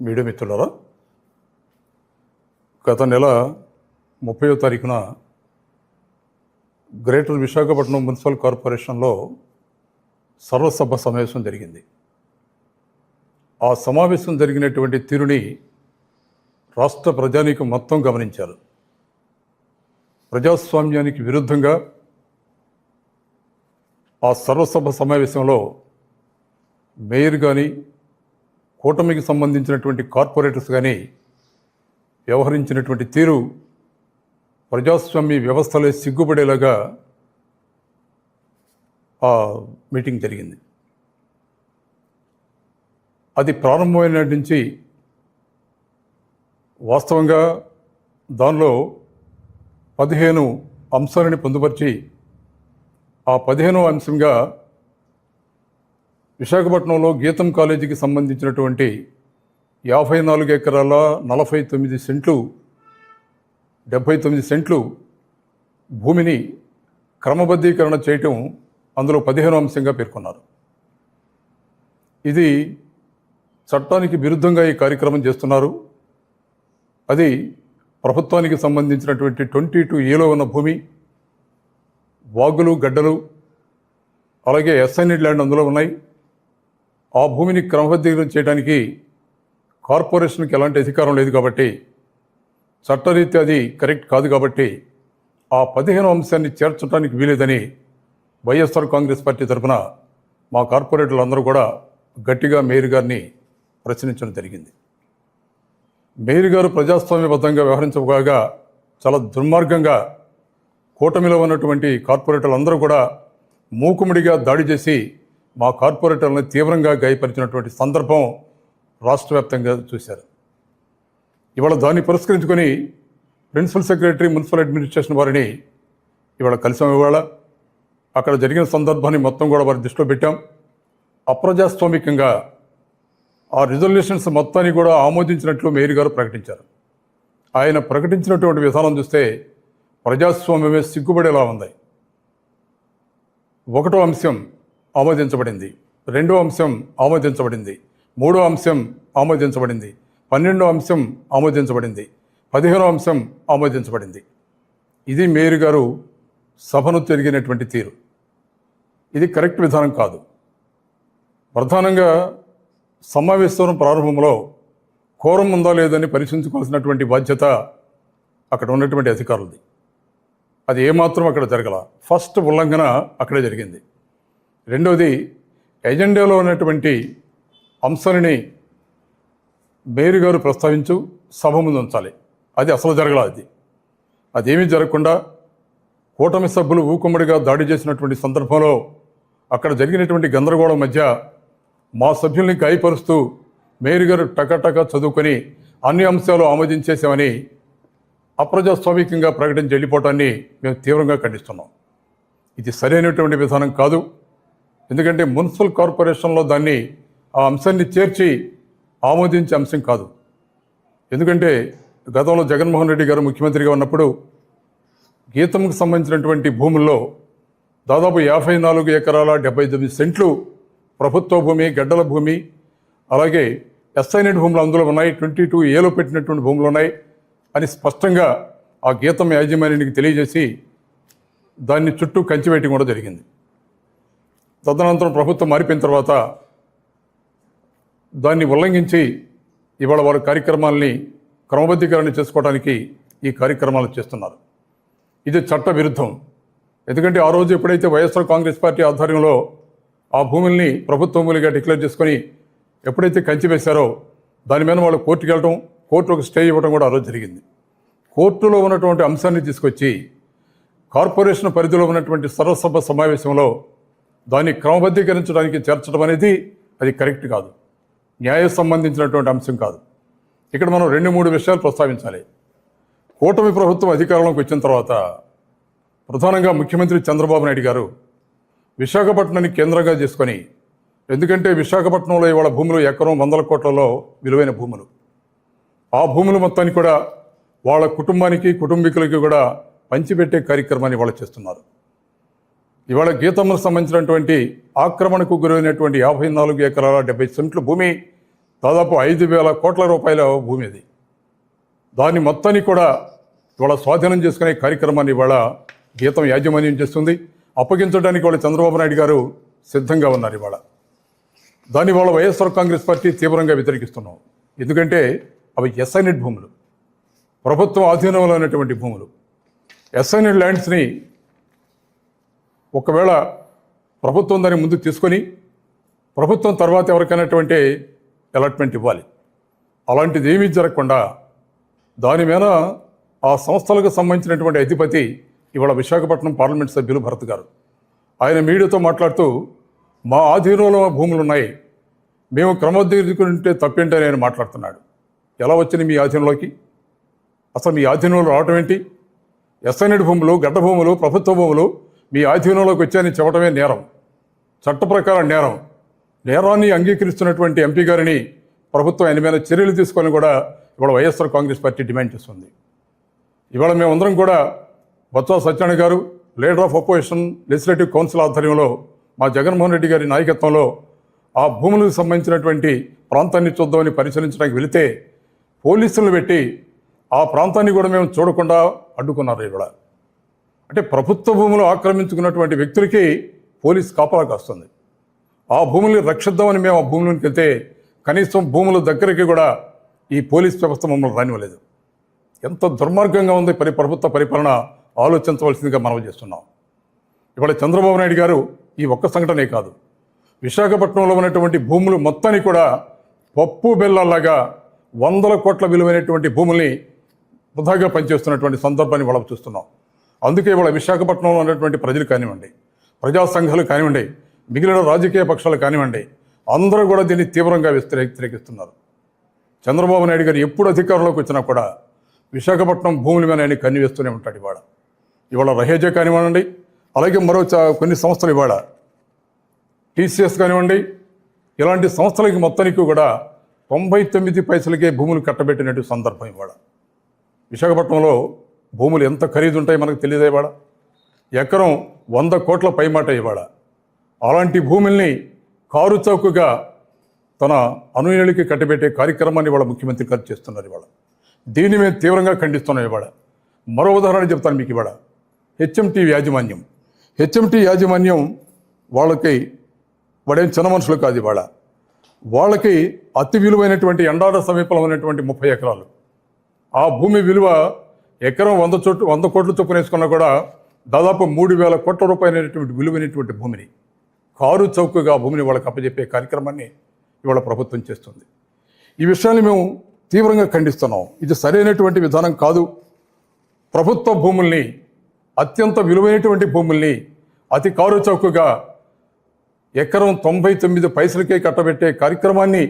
Media మిత్రులారా గత నెల ముప్పై తారీఖున గ్రేటర్ విశాఖపట్నం మున్సిపల్ కార్పొరేషన్లో సర్వసభ సమావేశం జరిగింది. ఆ సమావేశం జరిగినటువంటి తీరుని రాష్ట్ర ప్రజానీకం మొత్తం గమనించారు. ప్రజాస్వామ్యానికి విరుద్ధంగా ఆ సర్వసభ సమావేశంలో మేయర్ కానీ కూటమికి సంబంధించినటువంటి కార్పొరేటర్స్ కానీ వ్యవహరించినటువంటి తీరు ప్రజాస్వామ్య వ్యవస్థలే సిగ్గుపడేలాగా ఆ మీటింగ్ జరిగింది. అది ప్రారంభమైన నుంచి వాస్తవంగా దానిలో పదిహేను అంశాలని పొందుపరిచి ఆ పదిహేనవ అంశంగా విశాఖపట్నంలో గీతం కాలేజీకి సంబంధించినటువంటి యాభై నాలుగు ఎకరాల నలభై తొమ్మిది సెంట్లు డెబ్భై తొమ్మిది సెంట్లు భూమిని క్రమబద్ధీకరణ చేయటం అందులో పదిహేను అంశంగా పేర్కొన్నారు. ఇది చట్టానికి విరుద్ధంగా ఈ కార్యక్రమం చేస్తున్నారు. అది ప్రభుత్వానికి సంబంధించినటువంటి ట్వంటీ టూ ఏలో ఉన్న భూమి వాగులు గడ్డలు అలాగే ఎస్ఐనిడ్ ల్యాండ్ అందులో ఉన్నాయి. ఆ భూమిని క్రమబద్ధీకరణ చేయడానికి కార్పొరేషన్కి ఎలాంటి అధికారం లేదు కాబట్టి చట్టరీత్యా అది కరెక్ట్ కాదు కాబట్టి ఆ పదిహేను అంశాన్ని చేర్చడానికి వీలేదని వైఎస్ఆర్ కాంగ్రెస్ పార్టీ తరఫున మా కార్పొరేటర్లు అందరూ కూడా గట్టిగా మేయర్ గారిని ప్రశ్నించడం జరిగింది. మేయర్ గారు ప్రజాస్వామ్యబద్ధంగా వ్యవహరించగా చాలా దుర్మార్గంగా కూటమిలో ఉన్నటువంటి కార్పొరేటర్లు అందరూ కూడా మూకుముడిగా దాడి చేసి మా కార్పొరేటర్లను తీవ్రంగా గాయపరిచినటువంటి సందర్భం రాష్ట్ర వ్యాప్తంగా చూశారు. ఇవాళ దాన్ని పురస్కరించుకొని ప్రిన్సిపల్ సెక్రటరీ మున్సిపల్ అడ్మినిస్ట్రేషన్ వారిని ఇవాళ కలిసాం. ఇవాళ అక్కడ జరిగిన సందర్భాన్ని మొత్తం కూడా వారి దృష్టిలో పెట్టాం. అప్రజాస్వామికంగా ఆ రిజల్యూషన్స్ మొత్తాన్ని కూడా ఆమోదించినట్లు మేయర్ గారు ప్రకటించారు. ఆయన ప్రకటించినటువంటి విధానం చూస్తే ప్రజాస్వామ్యమే సిగ్గుపడేలా ఉంది. ఒకటో అంశం ఆమోదించబడింది. రెండో అంశం ఆమోదించబడింది. మూడో అంశం ఆమోదించబడింది. పన్నెండో అంశం ఆమోదించబడింది. పదిహేనో అంశం ఆమోదించబడింది. ఇది మేయర్ గారు సభను తిరిగినటువంటి తీరు. ఇది కరెక్ట్ విధానం కాదు. ప్రధానంగా సమావేశం ప్రారంభంలో కోరం ఉందా లేదని పరీక్షించుకోవాల్సినటువంటి బాధ్యత అక్కడ ఉన్నటువంటి అధికారులది. అది ఏమాత్రం అక్కడ జరగల. ఫస్ట్ ఉల్లంఘన అక్కడే జరిగింది. రెండవది ఎజెండాలో ఉన్నటువంటి అంశాలని మేరు గారు ప్రస్తావించు సభ ముందు ఉంచాలి. అది అసలు జరగల అది. అదేమీ జరగకుండా కూటమి సభ్యులు ఊకుమ్మడిగా దాడి చేసినటువంటి సందర్భంలో అక్కడ జరిగినటువంటి గందరగోళం మధ్య మా సభ్యుల్ని గాయపరుస్తూ మేయర్ గారు టకటక చదువుకొని అన్ని అంశాలు ఆమోదించేశామని అప్రజాస్వామికంగా ప్రకటించి వెళ్ళిపోవటాన్ని మేము తీవ్రంగా ఖండిస్తున్నాం. ఇది సరైనటువంటి విధానం కాదు. ఎందుకంటే మున్సిపల్ కార్పొరేషన్లో దాన్ని ఆ అంశాన్ని చేర్చి ఆమోదించే అంశం కాదు. ఎందుకంటే గతంలో జగన్మోహన్ రెడ్డి గారు ముఖ్యమంత్రిగా ఉన్నప్పుడు గీతంకు సంబంధించినటువంటి భూముల్లో దాదాపు యాభై నాలుగు ఎకరాల డెబ్బై తొమ్మిది సెంట్లు ప్రభుత్వ భూమి గడ్డల భూమి అలాగే ఎస్ఐనెట్ భూములు అందులో ఉన్నాయి. ట్వంటీ టూ ఏలో పెట్టినటువంటి భూములు ఉన్నాయి అని స్పష్టంగా ఆ గీతం యాజమాన్యానికి తెలియజేసి దాన్ని చుట్టూ కంచి వేయటం కూడా జరిగింది. తదనంతరం ప్రభుత్వం మారిపోయిన తర్వాత దాన్ని ఉల్లంఘించి ఇవాళ వారి కార్యక్రమాల్ని క్రమబద్ధీకరణ చేసుకోవడానికి ఈ కార్యక్రమాలు చేస్తున్నారు. ఇది చట్ట విరుద్ధం ఎందుకంటే ఆ రోజు ఎప్పుడైతే వైఎస్ఆర్ కాంగ్రెస్ పార్టీ ఆధ్వర్యంలో ఆ భూముల్ని ప్రభుత్వ భూములుగా డిక్లేర్ చేసుకొని ఎప్పుడైతే కంచి వేశారో దాని మీద వాళ్ళు కోర్టుకు వెళ్ళడం కోర్టు ఒక స్టే ఇవ్వడం కూడా ఆ రోజు జరిగింది. కోర్టులో ఉన్నటువంటి అంశాన్ని తీసుకొచ్చి కార్పొరేషన్ పరిధిలో ఉన్నటువంటి సర్వసభ సమావేశంలో దాన్ని క్రమబద్ధీకరించడానికి చేర్చడం అనేది అది కరెక్ట్ కాదు. న్యాయ సంబంధించినటువంటి అంశం కాదు. ఇక్కడ మనం రెండు మూడు విషయాలు ప్రస్తావించాలి. కూటమి ప్రభుత్వం అధికారంలోకి వచ్చిన తర్వాత ప్రధానంగా ముఖ్యమంత్రి చంద్రబాబు నాయుడు గారు విశాఖపట్నాన్ని కేంద్రంగా చేసుకొని ఎందుకంటే విశాఖపట్నంలో ఇవాళ భూములు ఎకరం వందల కోట్లలో విలువైన భూములు. ఆ భూములు మొత్తాన్ని కూడా వాళ్ళ కుటుంబానికి కుటుంబీకులకి కూడా పంచిపెట్టే కార్యక్రమాన్ని వాళ్ళు చేస్తున్నారు. ఇవాళ గీతమ్మకు సంబంధించినటువంటి ఆక్రమణకు గురైనటువంటి యాభై నాలుగు ఎకరాల డెబ్బై సెంట్ల భూమి దాదాపు ఐదు వేల కోట్ల రూపాయల భూమి అది. దాన్ని మొత్తాన్ని కూడా ఇవాళ స్వాధీనం చేసుకునే కార్యక్రమాన్ని ఇవాళ గీతం యాజమాన్యం చేస్తుంది. అప్పగించడానికి వాళ్ళ చంద్రబాబు నాయుడు గారు సిద్ధంగా ఉన్నారు ఇవాళ. దాన్ని వాళ్ళ వైఎస్ఆర్ కాంగ్రెస్ పార్టీ తీవ్రంగా వ్యతిరేకిస్తున్నాం. ఎందుకంటే అవి ఎస్ఐనెట్ భూములు. ప్రభుత్వం ఆధీనంలో ఉన్నటువంటి భూములు. ఎస్ఐనెట్ ల్యాండ్స్ని ఒకవేళ ప్రభుత్వం దాన్ని ముందు తీసుకొని ప్రభుత్వం తర్వాత ఎవరికైనటువంటి అలాట్మెంట్ ఇవ్వాలి. అలాంటిది ఏమీ జరగకుండా దాని మీద ఆ సంస్థలకు సంబంధించినటువంటి అధిపతి ఇవాళ విశాఖపట్నం పార్లమెంట్ సభ్యులు భరత్ గారు. ఆయన మీడియాతో మాట్లాడుతూ మా ఆధీనంలో భూములు ఉన్నాయి మేము క్రమోద్ధీకుంటే తప్పేంటి అని ఆయన మాట్లాడుతున్నాడు. ఎలా వచ్చింది మీ ఆధీనంలోకి? అసలు మీ ఆధీనంలో రావటం ఏంటి? ఎస్ఐనెడ్ భూములు గడ్డ భూములు ప్రభుత్వ భూములు మీ ఆధీనంలోకి వచ్చాయని చెప్పడమే నేరం. చట్ట ప్రకారం నేరం. నేరాన్ని అంగీకరిస్తున్నటువంటి ఎంపీ గారిని ప్రభుత్వం ఆయన మీద చర్యలు తీసుకొని కూడా ఇవాళ వైఎస్ఆర్ కాంగ్రెస్ పార్టీ డిమాండ్ చేస్తుంది. ఇవాళ మేమందరం కూడా Botsa Satyanarayana garu leader of opposition legislative council ఆధ్వర్యంలో మా జగన్మోహన్ రెడ్డి గారి నాయకత్వంలో ఆ భూములకు సంబంధించినటువంటి ప్రాంతాన్ని చూద్దామని పరిశీలించడానికి వెళితే పోలీసులను పెట్టి ఆ ప్రాంతాన్ని కూడా మేము చూడకుండా అడ్డుకున్నారు ఇవాళ. అంటే ప్రభుత్వ భూములు ఆక్రమించుకున్నటువంటి వ్యక్తులకి పోలీస్ కాపలా కాస్తుంది. ఆ భూముల్ని రక్షిద్దామని మేము ఆ భూములకి వెళ్తే కనీసం భూముల దగ్గరికి కూడా ఈ పోలీస్ వ్యవస్థ మమ్మల్ని రానివ్వలేదు. ఎంత దుర్మార్గంగా ఉంది పరి ప్రభుత్వ పరిపాలన ఆలోచించవలసిందిగా మనవి చేస్తున్నాం. ఇవాళ చంద్రబాబు నాయుడు గారు ఈ ఒక్క సంఘటనే కాదు. విశాఖపట్నంలో ఉన్నటువంటి భూములు మొత్తాన్ని కూడా పప్పు బెల్లలాగా వందల కోట్ల విలువైనటువంటి భూముల్ని వృధాగా పనిచేస్తున్నటువంటి సందర్భాన్ని వాళ్ళ చూస్తున్నాం. అందుకే ఇవాళ విశాఖపట్నంలో ఉన్నటువంటి ప్రజలు కానివ్వండి ప్రజా సంఘాలు కానివ్వండి మిగిలిన రాజకీయ పక్షాలు కానివ్వండి అందరూ కూడా దీన్ని తీవ్రంగా వ్యతిరేకిస్తున్నారు. చంద్రబాబు నాయుడు గారు ఎప్పుడు అధికారంలోకి వచ్చినా కూడా విశాఖపట్నం భూముల మీద ఆయన కన్ను వేస్తూనే ఉంటాడు ఇవాళ. ఇవాళ రహేజా కానివ్వండి అలాగే మరో చా- కొన్ని సంస్థలు ఇవాళ. టీసీఎస్ కానివ్వండి ఇలాంటి సంస్థలకి మొత్తానికి కూడా తొంభై తొమ్మిది పైసలకే భూములు కట్టబెట్టినటువంటి సందర్భం ఇవాళ. విశాఖపట్నంలో భూములు ఎంత ఖరీదు ఉంటాయో మనకు తెలియదేవాడ ఎకరం వంద కోట్ల పైమాట ఇవాడ అలాంటి భూముల్ని కారు చౌకగా తన అనుయాయులకి కట్టబెట్టే కార్యక్రమాన్ని ఇవాళ ముఖ్యమంత్రి గారు చేస్తున్నారు ఇవాళ. దీన్ని మేము తీవ్రంగా ఖండిస్తున్నాం ఇవాళ. మరో ఉదాహరణ చెప్తాను మీకు ఇవాళ. హెచ్ఎంటీ యాజమాన్యం. హెచ్ఎంటీ యాజమాన్యం వాళ్ళకి వాడేం చిన్న మనుషులు కాదు ఇవాళ. వాళ్ళకి అతి విలువైనటువంటి ఎండాడ సమీపంలో ఉన్నటువంటి ముప్పై ఎకరాలు. ఆ భూమి విలువ ఎకరం వంద చోటు వంద కోట్ల చొప్పున వేసుకున్నా కూడా దాదాపు మూడు వేల కోట్ల రూపాయలైనటువంటి విలువైనటువంటి భూమిని కారు చౌకగా భూమిని వాళ్ళకి అప్పచెప్పే కార్యక్రమాన్ని ఇవాళ ప్రభుత్వం చేస్తుంది. ఈ విషయాన్ని మేము తీవ్రంగా ఖండిస్తున్నాం. ఇది సరైనటువంటి విధానం కాదు. ప్రభుత్వ భూముల్ని అత్యంత విలువైనటువంటి భూముల్ని అతి కారు చౌకగా ఎకరం తొంభై తొమ్మిది పైసలకే కట్టబెట్టే కార్యక్రమాన్ని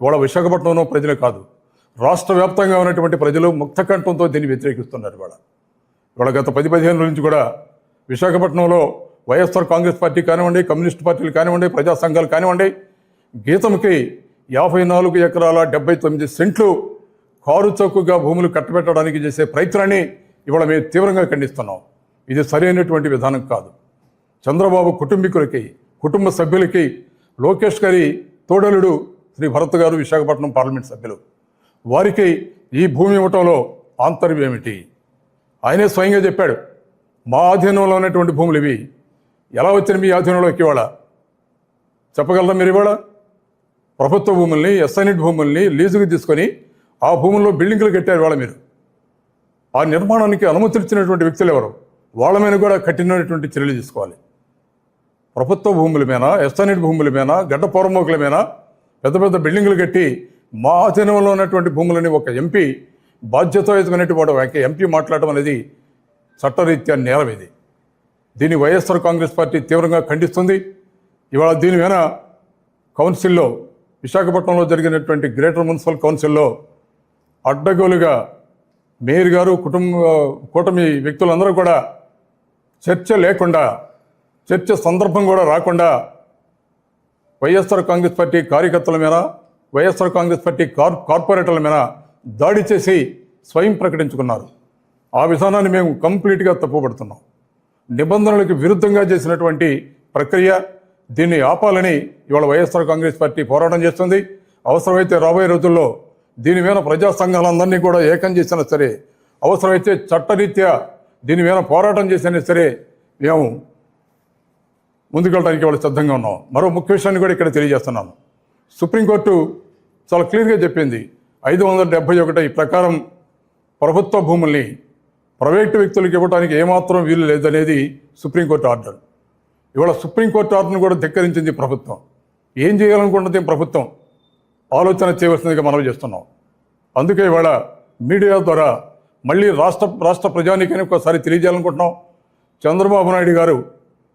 ఇవాళ విశాఖపట్నంలో ప్రజలు కాదు. రాష్ట్ర వ్యాప్తంగా ఉన్నటువంటి ప్రజలు ముక్త కంఠంతో దీన్ని వ్యతిరేకిస్తున్నారు ఇవాళ. ఇవాళ గత పది పదిహేను నుంచి కూడా విశాఖపట్నంలో వైఎస్ఆర్ కాంగ్రెస్ పార్టీ కానివ్వండి కమ్యూనిస్ట్ పార్టీలు కానివ్వండి ప్రజా సంఘాలు కానివ్వండి గీతంకి యాభై నాలుగు ఎకరాల డెబ్బై తొమ్మిది సెంట్లు కారు చౌకగా భూములు కట్టబెట్టడానికి చేసే ప్రయత్నాన్ని ఇవాళ మేము తీవ్రంగా ఖండిస్తున్నాం. ఇది సరైనటువంటి విధానం కాదు. చంద్రబాబు కుటుంబీకులకి కుటుంబ సభ్యులకి లోకేష్ గారి తోడలుడు శ్రీ భరత్ గారు విశాఖపట్నం పార్లమెంట్ సభ్యులు. వారికి ఈ భూమి ఇవ్వటంలో ఆంతర్యం ఏమిటి? ఆయనే స్వయంగా చెప్పాడు మా ఆధీనంలో ఉన్నటువంటి భూములు ఇవి. ఎలా వచ్చిన మీ ఆధీనంలోకి ఇవాళ చెప్పగలరా మీరు ఇవాళ? ప్రభుత్వ భూముల్ని ఎస్ఐనెట్ భూముల్ని లీజుకు తీసుకొని ఆ భూముల్లో బిల్డింగులు కట్టారు ఇవాళ మీరు. ఆ నిర్మాణానికి అనుమతులు ఇచ్చినటువంటి వ్యక్తులు ఎవరు? వాళ్ళ మీద కూడా కఠినమైనటువంటి చర్యలు తీసుకోవాలి. ప్రభుత్వ భూముల మీద ఎస్టనేట్ భూముల మీద గడ్డ పొరమోకుల మీద పెద్ద పెద్ద బిల్డింగ్లు కట్టి మా ఆధీనంలో ఉన్నటువంటి భూములని ఒక ఎంపీ బాధ్యతాయుతమైనటువంటి ఒక ఎంపీ మాట్లాడడం అనేది చట్టరీత్యా నేరం ఇది. దీన్ని వైఎస్ఆర్ కాంగ్రెస్ పార్టీ తీవ్రంగా ఖండిస్తుంది. ఇవాళ దీని మీద కౌన్సిల్లో విశాఖపట్నంలో జరిగినటువంటి గ్రేటర్ మున్సిపల్ కౌన్సిల్లో అడ్డగోలుగా మేయర్ గారు కుటుంబ కూటమి వ్యక్తులందరూ కూడా చర్చ లేకుండా చర్చ సందర్భం కూడా రాకుండా వైఎస్ఆర్ కాంగ్రెస్ పార్టీ కార్యకర్తల మీద వైఎస్ఆర్ కాంగ్రెస్ పార్టీ కార్ కార్పొరేటర్ల మీద దాడి చేసి స్వయం ప్రకటించుకున్నారు. ఆ విధానాన్ని మేము కంప్లీట్గా తప్పుపడుతున్నాం. నిబంధనలకు విరుద్ధంగా చేసినటువంటి ప్రక్రియ దీన్ని ఆపాలని ఇవాళ వైఎస్ఆర్ కాంగ్రెస్ పార్టీ పోరాటం చేస్తుంది. అవసరమైతే రాబోయే రోజుల్లో దీని మీద ప్రజా సంఘాలందరినీ కూడా ఏకం చేసినా సరే అవసరమైతే చట్టరీత్యా దీని మీద పోరాటం చేసినా సరే మేము ముందుకెళ్ళడానికి వాళ్ళు సిద్ధంగా ఉన్నాం. మరో ముఖ్య విషయాన్ని కూడా ఇక్కడ తెలియజేస్తున్నాను. సుప్రీంకోర్టు చాలా క్లియర్గా చెప్పింది. ఐదు వందల డెబ్బై ఒకటి ప్రకారం ప్రభుత్వ భూముల్ని ప్రైవేటు వ్యక్తులకు ఇవ్వడానికి ఏమాత్రం వీలు లేదనేది సుప్రీంకోర్టు ఆర్డర్. ఇవాళ సుప్రీంకోర్టు ఆర్డర్ను కూడా ధిక్కరించింది ప్రభుత్వం. ఏం చేయాలనుకుంటుంది ప్రభుత్వం? ఆలోచన చేయవలసిందిగా మనవి చేస్తున్నాం. అందుకే ఇవాళ మీడియా ద్వారా మళ్ళీ రాష్ట్ర రాష్ట్ర ప్రజానికైనా ఒకసారి తెలియజేయాలనుకుంటున్నాం. చంద్రబాబు నాయుడు గారు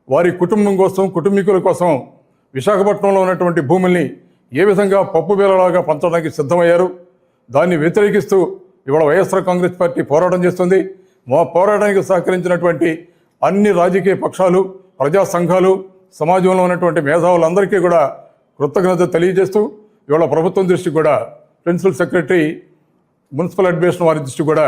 వారి కుటుంబం కోసం కుటుంబీకుల కోసం విశాఖపట్నంలో ఉన్నటువంటి భూముల్ని ఏ విధంగా పప్పు బేలలాగా పంచడానికి సిద్ధమయ్యారు? దాన్ని వ్యతిరేకిస్తూ ఇవాళ వైఎస్ఆర్ కాంగ్రెస్ పార్టీ పోరాటం చేస్తుంది. మా పోరాటానికి సహకరించినటువంటి అన్ని రాజకీయ పక్షాలు ప్రజా సంఘాలు సమాజంలో ఉన్నటువంటి మేధావులందరికీ కూడా కృతజ్ఞత తెలియజేస్తూ ఇవాళ ప్రభుత్వం దృష్టి కూడా ప్రిన్సిపల్ సెక్రటరీ మున్సిపల్ అడ్మినిస్ట్రేషన్ వారి దృష్టి కూడా